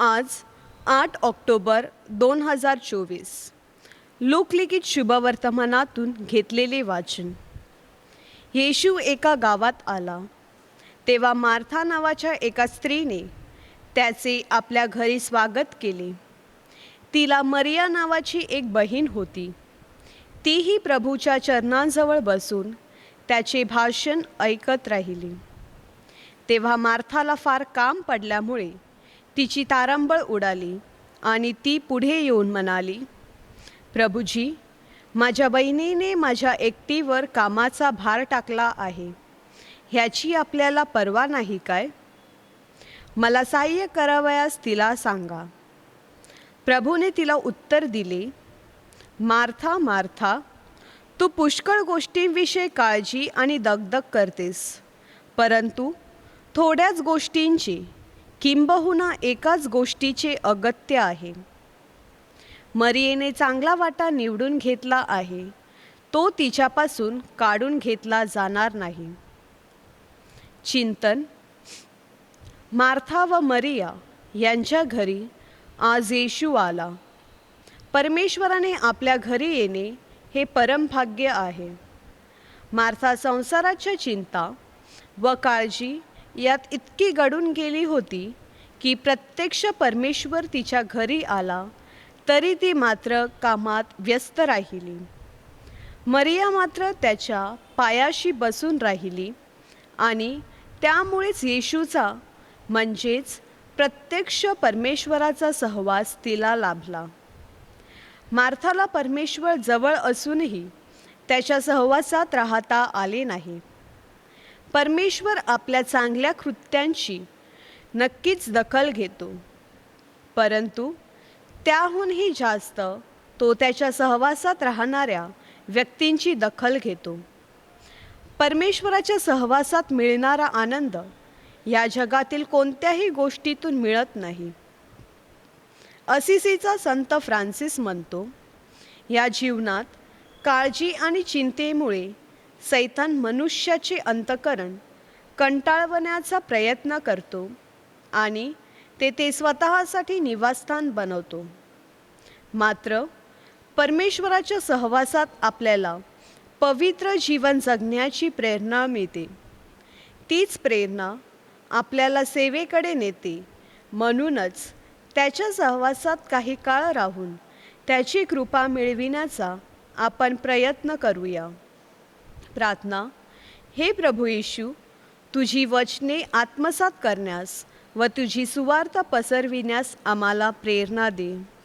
आज आठ ऑक्टोबर दोन हजार चोवीस. लोकलिखित शुभवर्तमानातून घेतलेले वाचन. येशू एका गावात आला. तेव्हा मार्था नावाच्या एका स्त्रीने त्याचे आपल्या घरी स्वागत केले. तिला मरिया नावाची एक बहीण होती. तीही प्रभूच्या चरणांजवळ बसून त्याचे भाषण ऐकत राहिली. तेव्हा मार्थाला फार काम पडल्यामुळे तिची तारंबळ उडाली आणि ती पुढे येऊन म्हणाली प्रभूजी माझ्या बहिणीने माझ्या एकटीवर कामाचा भार टाकला आहे. ह्याची आपल्याला पर्वा नाही काय? मला सहाय्य करावयास तिला सांगा. प्रभूने तिला उत्तर दिले मार्था मार्था तू पुष्कळ गोष्टींविषयी काळजी आणि दगदग करतेस परंतु थोड्याच गोष्टींची किंबहुना एकाच गोष्टीचे अगत्य आहे. मरियेने चांगला वाटा निवडून घेतला आहे. तो तिच्यापासून काढून घेतला जाणार नाही. चिंतन. मार्था व मरिया यांच्या घरी आज येशू आला. परमेश्वराने आपल्या घरी येणे हे परमभाग्य आहे. मार्था संसाराच्या चिंता व काळजी यात इतकी गडून गेली होती की प्रत्यक्ष परमेश्वर तिच्या घरी आला तरी ती मात्र कामात व्यस्त राहिली. मरिया मात्र त्याच्या पायाशी बसून राहिली आणि त्यामुळेच येशूचा म्हणजेच प्रत्यक्ष परमेश्वराचा सहवास तिला लाभला. मार्थाला परमेश्वर जवळ असूनही त्याच्या सहवासात राहता आले नाही. परमेश्वर आपल्या चांगल्या कृत्यांची नक्कीच दखल घेतो. परंतु त्याहूनही जास्त तो त्याच्या सहवासात राहणाऱ्या व्यक्तींची दखल घेतो. परमेश्वराच्या सहवासात मिळणारा आनंद या जगातील कोणत्याही गोष्टीतून मिळत नाही. असिसीचा संत फ्रान्सिस म्हणतो या जीवनात काळजी आणि चिंतेमुळे सैतान मनुष्याचे अंतकरण कंटाळवण्याचा प्रयत्न करतो आणि ते ते स्वतःसाठी निवासस्थान बनवतो. मात्र परमेश्वराच्या सहवासात आपल्याला पवित्र जीवन जगण्याची प्रेरणा मिळते. तीच प्रेरणा आपल्याला सेवेकडे नेते. म्हणूनच त्याच्या सहवासात काही काळ राहून त्याची कृपा मिळविण्याचा आपण प्रयत्न करूया. प्रार्थना हे प्रभू येशू तुझी वचने आत्मसात करण्यास व तुझी सुवार्थ पसरविण्यास आम्हाला प्रेरणा दे.